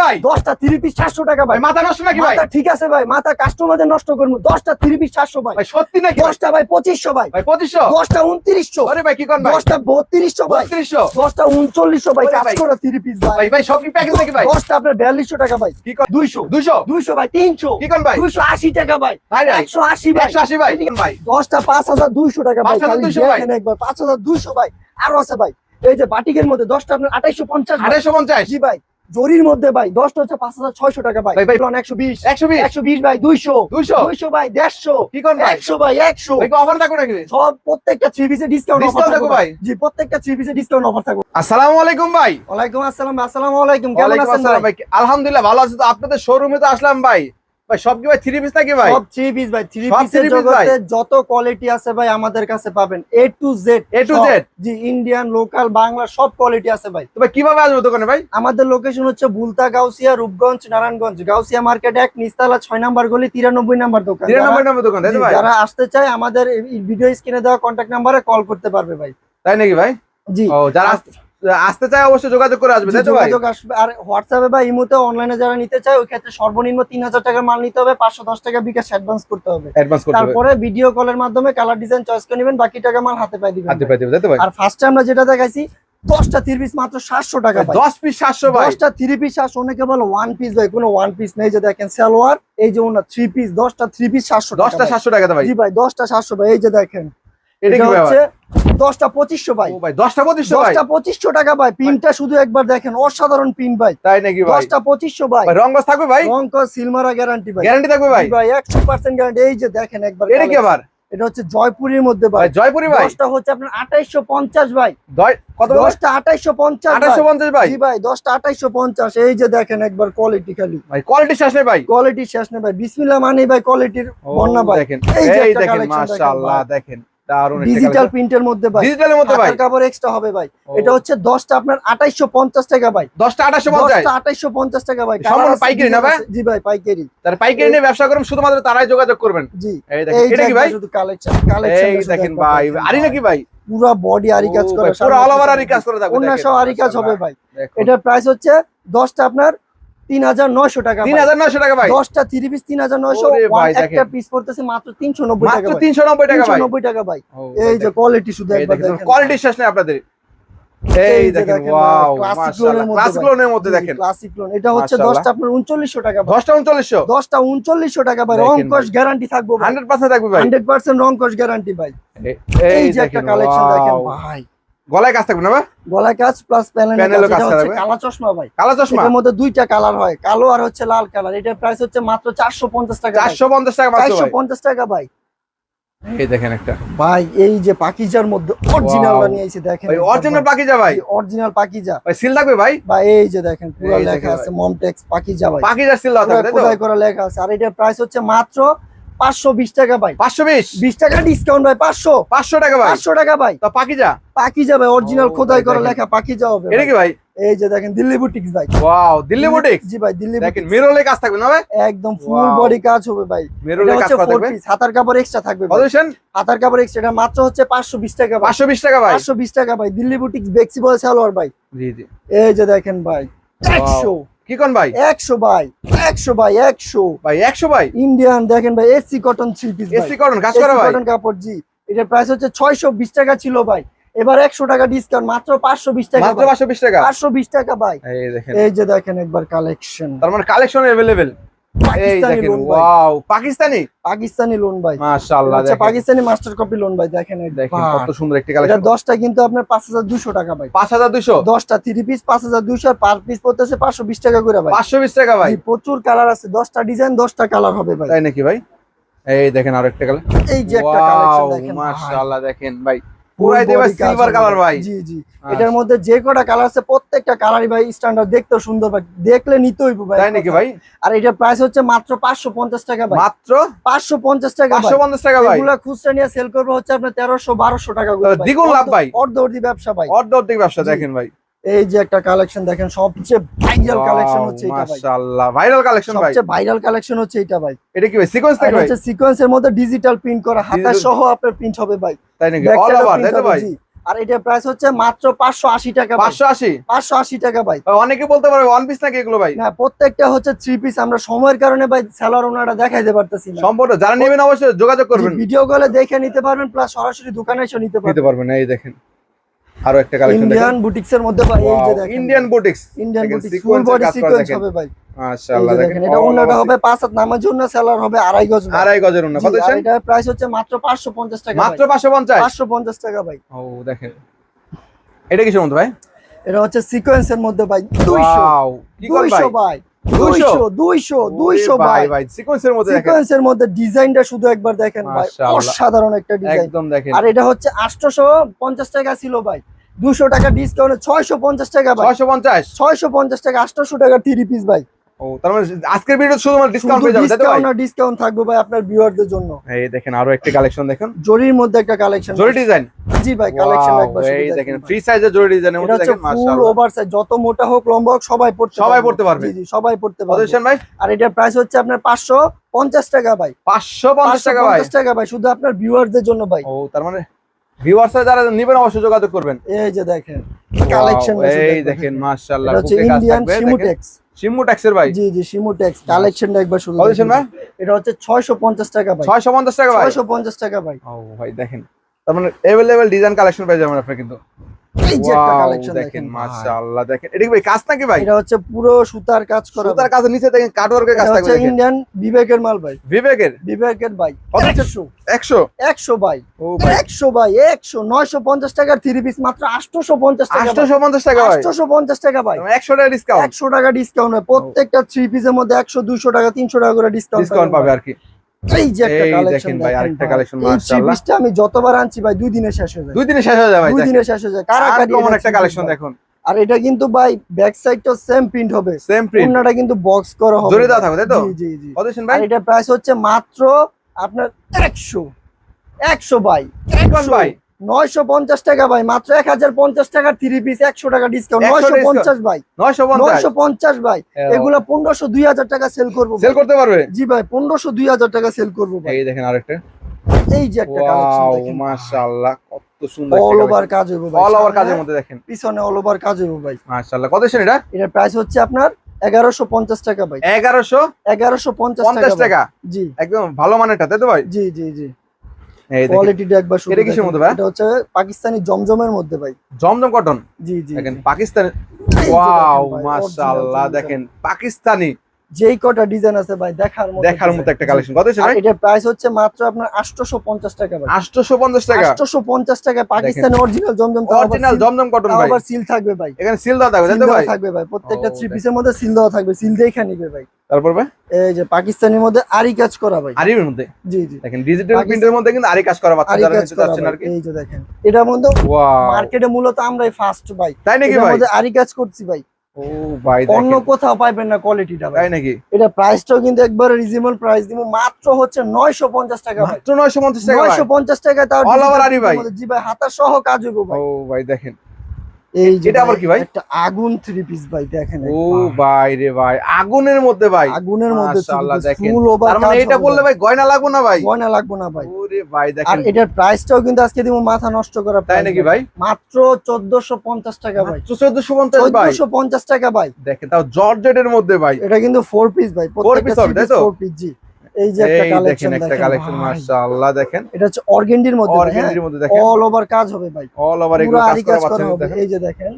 ভাই? দশটা three piece সাতশো টাকা ভাই। মাথা নষ্ট নাকি ভাই? ঠিক আছে ভাই মাথা কাস্টমারদের নষ্ট করব। দশটা থ্রি পিস সাতশো ভাই। সত্যি নাকি? দশটা ভাই পঁচিশশো ভাই। পঁচিশশো? দশটা উনত্রিশশো। আরে ভাই কি করেন দশটা বত্রিশশো ভাই। বত্রিশশো? দশটা উনচল্লিশশো ভাই ওরে কাজ ভাই। করা থ্রি পিস ভাই। ভাই ভাই সব কি প্যাকেজ নাকি ভাই? দশটা আপনার বিয়াল্লিশশো টাকা ভাই। কি করেন? দুইশো? দুইশো? দুইশো ভাই তিনশো। কি করেন ভাই? দুইশো আশি টাকা ভাই। একশো আশি ভাই। একশো আশি ভাই। ভাই। দশটা পাঁচ হাজার দুইশো টাকা ভাই। 5,200 খালি ভাই। দেখেন একবার পাঁচ হাজার দুইশো ভাই। আরও আছে ভাই। এই যে বাটিকের মধ্যে দশটা আপনার আঠাইশো পঞ্চাশ ভাই। আড়াইশো পঞ্চাশ। জি ভাই। জরির মধ্যে ভাই দশটা হচ্ছে পাঁচ হাজার ছয়শো টাকা ভাই। ভাই। একশো বিশ। একশো বিশ? একশো বিশ ভাই দুইশো। দুইশো? দুইশো ভাই দেড়শো। একশো ভাই একশো। অফার থাকো নাকি? সব প্রত্যেকটা থ্রি পিসে ডিসকাউন্ট থাকবে থাকবে ভাই? জি প্রত্যেকটা থ্রি পিসে ডিসকাউন্ট অফার থাকো আসসালামু আলাইকুম ভাই। ওয়ালাইকুম আসসালাম আসসালামু আলাইকুম। কেমন আছেন ভাই? আলহামদুলিল্লাহ ভালো আছি তো। আপনাদের শোরুমে তো আসলাম ভাই। ভাই সব কি ভাই থ্রি পিস নাকি ভাই? সব থ্রি পিস ভাই থ্রি পিসের? জগতে যত কোয়ালিটি আছে ভাই আমাদের কাছে পাবেন। A to Z A to Z? জি ইন্ডিয়ান লোকাল বাংলা সব কোয়ালিটি আছে ভাই। তো ভাই কীভাবে আসব দোকানে ভাই? আমাদের লোকেশন হচ্ছে বুলতা গাউসিয়া রূপগঞ্জ নারায়ণগঞ্জ। গাউসিয়া মার্কেট এক নিস্তালা ছয় নাম্বার গলি তিরানব্বই নাম্বার দোকান। তিরানব্বই নম্বর দোকান ভাই? যারা আসতে চায় আমাদের ভিডিও স্ক্রিনে দেওয়া কন্ট্যাক্ট নাম্বারে কল করতে পারবে ভাই। তাই নাকি ভাই? জি। ও যারা আসতে চায় অবশ্যই যোগাযোগ করে আসবে যোগাযোগ আসবে। আর হোয়াটসঅ্যাপে বা ইমোতে অনলাইনে যারা নিতে চায় ওই ক্ষেত্রে সর্বনিম্ন তিন হাজার টাকার মাল নিতে হবে পাঁচশো দশ টাকা বিকাশ অ্যাডভান্স করতে হবে। তারপরে ভিডিও কলের মাধ্যমে কালার ডিজাইন চয়েস করে নেবেন বাকি টাকা মাল হাতে পাই দিবেন। হাতে পাই দেবে তাই আর ফার্স্টে আমরা যেটা দেখাইছি দশটা থ্রি পিস মাত্র সাতশো টাকা দশ পিস সাতশো ভাই। দশটা থ্রি পিস সাতশো অনেকে বলো ওয়ান পিস ভাই কোনো ওয়ান পিস নেই যে দেখেন সালোয়ার এই যে ওনার থ্রি পিস দশটা থ্রি পিস সাতশো দশটা সাতশো টাকা ভাই। জি ভাই দশটা সাতশো ভাই এই যে দেখেন। এটা হচ্ছে দশটা পঁচিশশো ভাই। ভাই দশটা পঁচিশশো দশটা পঁচিশশো টাকা ভাই। পিনটা শুধু একবার দেখেন অসাধারণ পিন ভাই। তাই নাকি ভাই? দশটা পঁচিশশো ভাই। ভাই থাকবে ভাই? রঙ্ক সিলমারা গ্যারান্টি ভাই। গ্যারান্টি থাকবে ভাই? ভাই একশো পার্সেন্ট গ্যারান্টি এই যে দেখেন একবার এটা কি আবার? এটা হচ্ছে জয়পুরের মধ্যে ভাই। জয়পুরি ভাই? দশটা হচ্ছে আপনার আঠাইশো পঞ্চাশ ভাই। কত দশটা আঠাইশো পঞ্চাশ পঞ্চাশ ভাই? ভাই দশটা আঠাইশো পঞ্চাশ। এই যে দেখেন একবার কোয়ালিটি খালি। ভাই কোয়ালিটি শেষ নেই ভাই। কোয়ালিটি শেষ নেই ভাই। বিসমিল্লা মানে ভাই কোয়ালিটির বন্যা ভাই। দেখেন এই দেখেন দেখেন মাশাআল্লাহ দেখেন। দারুণ ডিজিটাল প্রিন্টের মধ্যে ভাই। ডিজিটালের মধ্যে ভাই? কাপড় এক্সট্রা হবে ভাই। এটা হচ্ছে দশটা আপনার আঠাইশো পঞ্চাশ টাকা ভাই। টাকা ভাই। সম্পূর্ণ পাইকারি না ভাই? জি ভাই পাইকারি। তার পাইকারি নিয়ে ব্যবসা শুধুমাত্র তারাই যোগাযোগ করবেন। জি। এই দেখেন এটা কি ভাই? শুধু কালেকশন কালেকশন এই দেখেন ভাই আরি নাকি ভাই? পুরো বডি আরি কাজ করে পুরো অল ওভার আরি কাজ করে থাকবে আরি কাজ হবে ভাই। এটার প্রাইস হচ্ছে দশটা আপনার তিন হাজার নয়শো টাকা তিন হাজার নয়শো টাকা ভাই। দশটা থ্রি পিস তিন হাজার নয়শো একটা পিস পড়তেছে মাত্র তিনশো নব্বই টাকা তিনশো নব্বই টাকা নব্বই টাকা ভাই। এই যে কোয়ালিটি শুধু কোয়ালিটি শেষ নেই আপনাদের। এই দেখেন ওয়াও মাশাআল্লাহ লোনের মধ্যে দেখেন। ক্লাসিক লোন এটা হচ্ছে মাশাআল্লাহ। দশটা আপনার উনচল্লিশশো টাকা ভাই। দশটা উনচল্লিশশো? দশটা উনচল্লিশশো টাকা ভাই। রংকশ গ্যারান্টি থাকব ভাই। হান্ড্রেড পার্সেন্ট থাকবে ভাই। হান্ড্রেড পার্সেন্ট রংকশ গ্যারান্টি ভাই। এই যে একটা কালেকশন দেখেন ভাই। গলায় কাজ থাকবে না ভাই গলায় কাজ প্লাস প্যানেল কাজ থাকবে। কালা চশমা ভাই। কালো চশমা? এটার মধ্যে দুইটা কালার হয় কালো আর হচ্ছে লাল কালার এটার প্রাইস হচ্ছে মাত্র চারশো পঞ্চাশ টাকা চারশো পঞ্চাশ টাকা মাত্র চারশো ভাই পঞ্চাশ টাকা ভাই। এই দেখেন একটা। ভাই এই যে পাকিজার মধ্যে অরিজিনালটা. নিয়ে এসে দেখেন ভাই অরিজিনাল পাকিজা ভাই। অরিজিনাল পাকিজা। ভাই সিল থাকবে ভাই? ভাই এই যে দেখেন পুরো লেখা আছে মমটেক্স পাকিজা ভাই। পাকিজা সিল থাকবে তাই তো? করা লেখা আছে। আর এটার প্রাইস হচ্ছে মাত্র পাঁচশো বিশ টাকা ভাই। পাঁচশো বিশ? বিশ টাকা ডিসকাউন্ট ভাই পাঁচশো। পাঁচশো টাকা ভাই? পাঁচশো টাকা ভাই। তো পাকিজা? পাকিজা ভাই অরিজিনাল খোদাই করা। লেখা পাকিজা হবে এটা। কি ভাই? এই যে দেখেন দিল্লি বুটিক্স ভাই। ওয়াও দিল্লি বুটিক জি ভাই দিল্লি দেখেন বুটিক্স মিরলে কাজ থাকবে না ভাই? একদম ফুল বডি কাজ হবে ভাই। মিরলে কাজ থাকবে? হাতার কাপড় এক্সট্রা থাকবে। কত হাতার কাপড় এক্সট্রা এটা মাত্র হচ্ছে পাঁচশো বিশ টাকা ভাই। পাঁচশো বিশ টাকা ভাই? পাঁচশো বিশ টাকা ভাই দিল্লি বুটিক্স বেক্সিবল সালোয়ার ভাই। জি জি। এই যে দেখেন ভাই একশো। কি কোন ভাই? একশো ভাই ইন্ডিয়ান দেখেন ভাই AC cotton three piece AC cotton কাজ করা ভাই? কটন কাপড় জি। এটার প্রাইস হচ্ছে ছয়শো বিশ টাকা ছিল ভাই। এবার একশো টাকা ডিসকাউন্ট মাত্র পাঁচশো বিশ টাকা মাত্র টাকা? ভাই। এই দেখেন। এই যে দেখেন একবার কালেকশন তার মানে কালেকশন পাকিস্তানি লোন ভাই। ওয়াও পাকিস্তানি? পাকিস্তানি লোন ভাই। মাশাআল্লাহ দেখেন। পাকিস্তানি মাস্টার কপি লোন ভাই দেখেন দেখেন কত সুন্দর একটি এটা কালেকশন দশটা কিন্তু আপনার পাঁচ হাজার দুশো টাকা ভাই। পাঁচ হাজার দুশো দশটা থ্রি পিস পাঁচ হাজার দুশো আর পার পিস পড়তেছে পাঁচশো বিশ টাকা করে ভাই। পাঁচশো বিশ টাকা ভাই। প্রচুর কালার আছে দশটা ডিজাইন দশটা কালার হবে ভাই। তাই নাকি ভাই? এই দেখেন আরও একটা কালার এই যে একটা কালেকশন দেখেন ভাই। মাশাআল্লাহ দেখেন ভাই। পুরাই দেবে সিলভার কালার ভাই। জি জি। এটার মধ্যে যে কটা কালার আছে প্রত্যেকটা কালারই ভাই স্ট্যান্ডার্ড দেখতে সুন্দর ভাই। দেখলে নিতে হইব ভাই। তাই নাকি ভাই? আর এটার প্রাইস হচ্ছে মাত্র পাঁচশো পঞ্চাশ টাকা ভাই। মাত্র? পাঁচশো পঞ্চাশ টাকা ভাই। পাঁচশো পঞ্চাশ টাকা ভাই। এগুলা খুচরা নিয়ে সেল করবে হচ্ছে আপনার তেরোশো বারোশো টাকা করে দ্বিগুণ লাভ অর্ধ- ভাই। অর্ধ অর্ধি ব্যবসা ভাই। অর্ধ অর্ধেক ব্যবসা দেখেন ভাই। এই যে একটা কালেকশন দেখেন সবচেয়ে ভাইরাল কালেকশন হচ্ছে এটা ভাই। মাশাআল্লাহ ভাইরাল কালেকশন ভাই। সবচেয়ে ভাইরাল কালেকশন হচ্ছে এটা ভাই। এটা কি ভাই সিকোয়েন্স থাকে ভাই? হচ্ছে সিকোয়েন্সের মধ্যে ডিজিটাল প্রিন্ট করা হাতা সহ আপনার প্রিন্ট হবে ভাই। তাই নাকি? অল ওভার তাই তো ভাই? আর এটার প্রাইস হচ্ছে মাত্র পাঁচশো আশি টাকা ভাই। পাঁচশো আশি? পাঁচশো আশি টাকা ভাই। অনেকে বলতে পারবে ওয়ান পিস নাকি এগুলো ভাই? না প্রত্যেকটা হচ্ছে থ্রি পিস আমরা সময়ের কারণে ভাই সেলার ওনারা দেখাইতে পারতেছি না। সম্পূর্ণ যারা নেবেন অবশ্যই যোগাযোগ করবেন। ভিডিও কলে দেখে নিতে পারবেন প্লাস সরাসরি দোকানে এসে নিতে পারবেন নিতে পারবেন। পারবেন এই দেখেন। আরও একটা কালেকশন ইন্ডিয়ান বুটিক্স এর মধ্যে ভাই এই যে দেখেন। Indian boutiques Indian boutiques full body sequence হবে ভাই। মাশাআল্লাহ দেখেন এটা হবে পাঁচ হাত নামার জন্য সেলার হবে আড়াই গজ আড়াই গজের উন্না কত এটার প্রাইস হচ্ছে মাত্র পাঁচশো পঞ্চাশ টাকা মাত্র পাঁচশো পঞ্চাশ? পাঁচশো পঞ্চাশ টাকা ভাই। ও দেখেন। এটা কিসের মধ্যে ভাই? এটা হচ্ছে সিকোয়েন্সের মধ্যে ভাই দুইশো। Wow, কি কোন ভাই? দুইশো ভাই 200 দুইশো দুইশো দুইশো ওরে ভাই। অসাধারণ একটা ডিজাইন আর এটা হচ্ছে পঞ্চাশ টাকা ছিল ভাই। দুশো টাকা ডিসকাউন্ট ছয়শো পঞ্চাশ টাকা ছয়শো পঞ্চাশ। ছয়শো পঞ্চাশ টাকা টাকা থ্রি পিস ভাই। ও তার মানে আজকের ভিডিও শুধুমাত্র ডিসকাউন্ট পেয়ে যাবে ডিসকাউন্ট থাকবে ভাই আপনার ভিউয়ারদের জন্য। এই দেখেন আরও একটা কালেকশন দেখেন। জরির মধ্যে একটা কালেকশন জরি ডিজাইন জি ভাই কালেকশন একবার এই দেখেন দেখেন ফ্রি সাইজের জরি ডিজাইনের মধ্যে দেখেন মাশাআল্লাহ। যত মোটা হোক লম্বা হোক সবাই পড়তে সবাই পড়তে পারবে। জি জি সবাই পড়তে পারবে। ভাই? আর এটার প্রাইস হচ্ছে আপনার পাঁচশো পঞ্চাশ টাকা ভাই। 550 টাকা ভাই? 550 টাকা ভাই শুধু আপনার ভিউয়ারদের জন্য ভাই। ও তার মানে ভিউয়ার্সরা যারা নেবেন অবশ্যই যোগাযোগ করবেন। এই যে দেখেন কালেকশন এই দেখেন। মাশাআল্লাহ ইন্ডিয়ান দেখেন শিমুটেক্স শিমুটেক্সের ভাই জি জি শিমুটেক্স কালেকশনটা একবার শুধু কত দিচ্ছেন দেখেন। ভাই এটা হচ্ছে 650 টাকা ভাই 650 টাকা ভাই 650 টাকা ভাই ও ভাই দেখেন তার মানে अवेलेबल ডিজাইন কালেকশন পেয়ে যাবেন আপনি কিন্তু এই যে একটা কালেকশন দেখেন দেখেন মাশাআল্লাহ দেখেন। এটা কি ভাই কাজ নাকি ভাই? এটা হচ্ছে পুরো সুতার কাজ করা সুতার কাছে নিচে দেখেন কাটওয়ার্কের কাজ থাকবে ইন্ডিয়ান বিবেকের মাল ভাই। বিবেকের? বিবেকের ভাই। কত? 100 100 100 ভাই। ও ভাই। 100 ভাই 100 950 টাকার থ্রি পিস মাত্র 850 টাকা 850 টাকা ভাই। 850 টাকা ভাই। 100 টাকা ডিসকাউন্ট 100 টাকা ডিসকাউন্ট হয়। প্রত্যেকটা থ্রি পিসের মধ্যে 100 200 টাকা 300 টাকা করে ডিসকাউন্ট ডিসকাউন্ট পাবে আর কি। এই যে একটা কালেকশন ভাই, আরেকটা মাশাআল্লাহ। পিসটা আমি যতবার আনছি ভাই দুই দিনে শেষ হয়ে যায়। দুই দিনে শেষ হয়ে ভাই দুই দেখেন। দিনে শেষ হয়ে যায়। কারাকারি একটা কালেকশন দেখুন। আর এটা কিন্তু ভাই ব্যাক সেম প্রিন্ট হবে। সেম প্রিন্ট কিন্তু বক্স করা হবে। থাকবে তাই তো? জি জি জি। কত দিচ্ছেন আর এটা প্রাইস হচ্ছে মাত্র আপনার 100 100 ভাই। ভাই। 950 টাকা ভাই মাত্র 1050 টাকার থ্রি পিস 100 টাকা ডিসকাউন্ট 100 950 ভাই 950 950 ভাই। এগুলা 1500 2000 টাকা সেল করব সেল করতে পারবে? জি ভাই 1500 2000 টাকা সেল করব ভাই। এই দেখেন আরেকটা। এই যে একটা মাশাআল্লাহ কত সুন্দর অল ওভার কাজ হইব ভাই অল ওভার কাজের মধ্যে দেখেন। পিছনে অল ওভার কাজ হইব ভাই। মাশাআল্লাহ কত এটা প্রাইস হচ্ছে আপনার 1150 টাকা ভাই। 1150 1150 টাকা 50 ভাই। টাকা? জি। একদম ভালো মানেরটা তাই তো ভাই? জি জি জি। কোয়ালিটিটা একবার এটা কিসের মধ্যে ভাই? এটা হচ্ছে পাকিস্তানি জমজমের মধ্যে ভাই জমজম কটন জি জি দেখেন। পাকিস্তান ওয়াও মাশাআল্লাহ দেখেন পাকিস্তানি যেই কটা ডিজাইন আছে ভাই দেখার মতো দেখার মতো একটা কালেকশন কত এটার প্রাইস হচ্ছে মাত্র আপনার 850 টাকা ভাই। 850 টাকা। 850 টাকা Pakistani original Zamzam original Zamzam cotton ভাই। আবার সিল থাকবে ভাই। এখানে সিল দেওয়া থাকবে তাই ভাই? থাকবে ভাই প্রত্যেকটা থ্রি পিসের মধ্যে সিল দেওয়া থাকবে সিল দেখে নিবে ভাই। তারপর ভাই? এই যে পাকিস্তানির মধ্যে আরি কাজ করা ভাই। আরির মধ্যে? জি জি। দেখেন ডিজিটাল প্রিন্টের মধ্যে কিন্তু আরি কাজ করা বাচ্চা যারা কাজ নিতে চাচ্ছেন আর কি। এই যে দেখেন। এটার মধ্যে মার্কেটে মূলত আমরাই ফার্স্ট ভাই। তাই নাকি ভাই? মধ্যে আরি কাজ করছি ভাই। ও ভাই অন্য কোথাও পাইবেন না কোয়ালিটিটা তাই নাকি? এটা প্রাইসটাও কিন্তু একবারে রিজনেবল প্রাইস দিব। মাত্র হচ্ছে 950 টাকা মাত্র 950 টাকা 950 টাকা তাও over digital আরি ভাই। জি ভাই হাতা সহ কাজ হইব ভাই। ও ভাই দেখেন। এই যে এটা আবার কি ভাই? একটা আগুন থ্রি পিস ভাই দেখেন ও ভাই রে ভাই আগুনের মধ্যে ভাই। আগুনের মধ্যে মাশাআল্লাহ দেখেন। তার মানে এটা বললে ভাই। গয়না লাগবে না ভাই? গয়না লাগবে না ভাই। ওরে ভাই আর এটার প্রাইসটাও কিন্তু আজকে দিব মাথা নষ্ট করা তাই নাকি ভাই। মাত্র 1450 টাকা ভাই। মাত্র 1450 ভাই। 1450 টাকা ভাই। দেখেন তাও জর্জেটের মধ্যে ভাই। এটা কিন্তু ফোর পিস ভাই piece হবে, তাই তো? ফোর পিস জি। এই যে একটা কালেকশন একটা কালেকশন মাশাআল্লাহ দেখেন। এটা হচ্ছে অর্গেন্ডির মধ্যে হ্যাঁ? মধ্যে দেখেন। অল ওভার কাজ হবে ভাই। অল ওভার এগুলো কাজ করা হবে এই যে দেখেন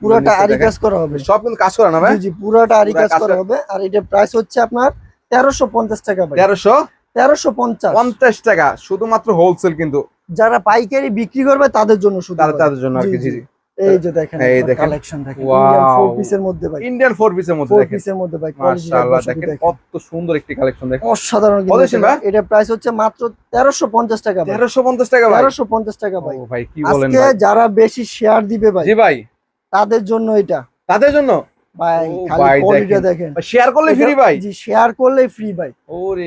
পুরোটা আরি কাজ করা হবে। সব কিন্তু কাজ করা না ভাই? জি পুরোটা আরি কাজ করা। হবে আর এটার প্রাইস হচ্ছে আপনার 1350 টাকা ভাই। 1350 1350 টাকা শুধুমাত্র হোলসেল কিন্তু। যারা পাইকারি বিক্রি করবে তাদের জন্য শুধু তাদের জন্য আর কি জি। জি। এই যে দেখেন এই দেখেন। কালেকশন দেখেন. ইন্ডিয়ান পিসের মধ্যে ভাই। ইন্ডিয়ান ফোর পিসের মধ্যে ফোর দেখেন। পিসের মধ্যে ভাই মাশাআল্লাহ দেখেন। কত সুন্দর একটি কালেকশন দেখেন। অসাধারণ দিচ্ছেন ভাই? এটা প্রাইস হচ্ছে মাত্র 1350 টাকা ভাই। 1350 টাকা ভাই। 1350 টাকা ভাই। ও ভাই কি বলেন আজকে যারা বেশি শেয়ার দিবে ভাই জি ভাই। তাদের জন্য এটা। তাদের জন্য? ভাই খালি দেখেন। শেয়ার করলে ফ্রি ভাই। জি শেয়ার করলেই ফ্রি ভাই। ওরে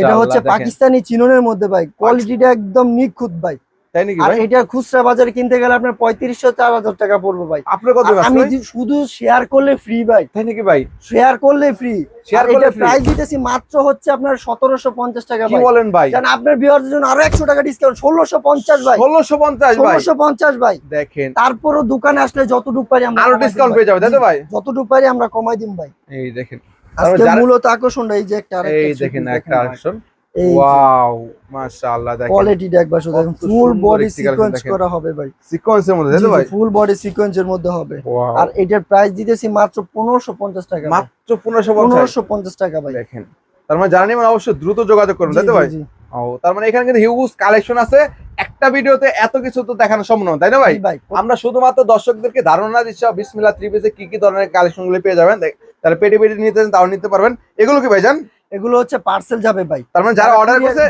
এটা হচ্ছে পাকিস্তানি চিননের মধ্যে ভাই। কোয়ালিটিটা একদম নিখুঁত ভাই। তাই নাকি ভাই? এটা খুচরা বাজারে কিনতে গেলে আপনার পঁয়ত্রিশশো চার হাজার টাকা পড়বে ভাই। আপনার কত আমি শুধু শেয়ার করলে ফ্রি ভাই। তাই নাকি ভাই? শেয়ার করলে ফ্রি Share করলে প্রাইস দিতেছি মাত্র হচ্ছে আপনার সতেরোশো পঞ্চাশ টাকা কি বলেন ভাই? আপনার বিয়ারদের জন্য আরও একশো টাকা ডিসকাউন্ট ষোলোশো পঞ্চাশ ভাই। ষোলোশো পঞ্চাশ ষোলোশো পঞ্চাশ ভাই। দেখেন। তারপরও দোকানে আসলে যতটুকু পারি আমরা আরও ডিসকাউন্ট। পেয়ে যাবে তাই তো ভাই? যতটুকু পারি আমরা কমাই দিম ভাই। এই দেখেন। আজকে মূলত আকর্ষণটা এই যে একটা এই দেখেন একটা আকর্ষণ। ওয়াও মাশাআল্লাহ দেখেন কোয়ালিটিটা একবার শুধু দেখেন ফুল বডি সিকোয়েন্স করা হবে ভাই। সিকোয়েন্সের মধ্যে তাই ভাই? ফুল বডি সিকোয়েন্সের মধ্যে হবে। আর এটার প্রাইস দিতেছি মাত্র পনেরোশো পঞ্চাশ টাকা মাত্র পনেরোশো পঞ্চাশ। পনেরোশো পঞ্চাশ টাকা ভাই। দেখেন তার মানে মানে অবশ্যই দ্রুত যোগাযোগ তাই তো ভাই। ও তার মানে এখানে কিন্তু হিউজ কালেকশন আছে। একটা ভিডিওতে এত কিছু তো দেখানো সম্ভব নয় তাই না ভাই? ভাই। আমরা শুধুমাত্র দর্শকদেরকে ধারণা দিচ্ছি বিসমিল্লাহ থ্রি পিসে কি কি ধরনের কালেকশনগুলো পেয়ে যাবেন। তারা পেটে পেটি নিতে তাও নিতে পারবেন। এগুলো কি ভাই জান এগুলো হচ্ছে পার্সেল যাবে ভাই। তার মানে যারা অর্ডার করছে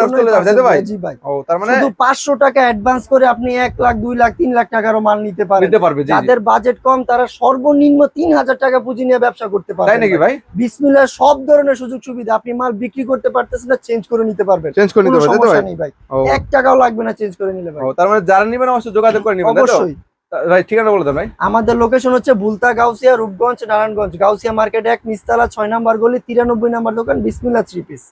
জন্যই চলে যাবে, তাই তো ভাই? জি ভাই। ও তার মানে শুধু পাঁচশো টাকা অ্যাডভান্স করে আপনি এক লাখ দুই লাখ তিন লাখ টাকারও মাল নিতে পারেন। নিতে পারবে জি। যাদের বাজেট কম তারা সর্বনিম্ন তিন হাজার টাকা পুঁজি নিয়ে ব্যবসা করতে তাই নাকি ভাই। বিসমিল্লাহ সব ধরনের সুযোগ সুবিধা আপনি মাল বিক্রি করতে পারতেছেন না চেঞ্জ করে নিতে পারবেন। চেঞ্জ করে নিতে কোনো পারবে তাই তো ভাই? নেই ভাই। ও। এক টাকাও লাগবে না চেঞ্জ করে নিলে ভাই। ও, তার মানে যারা নিবেন অবশ্যই যোগাযোগ করে নিবেন তাই তো? অবশ্যই। ভাই, ঠিকানা বলে ভাই। আমাদের লোকেশন হচ্ছে বুলতা গাউসিয়া, রূপগঞ্জ, নারায়ণগঞ্জ। গাউসিয়া মার্কেট এক নিস্তালা ছয় নাম্বার গলি, তিরানব্বই নাম্বার দোকান বিসমিল্লা থ্রি পিস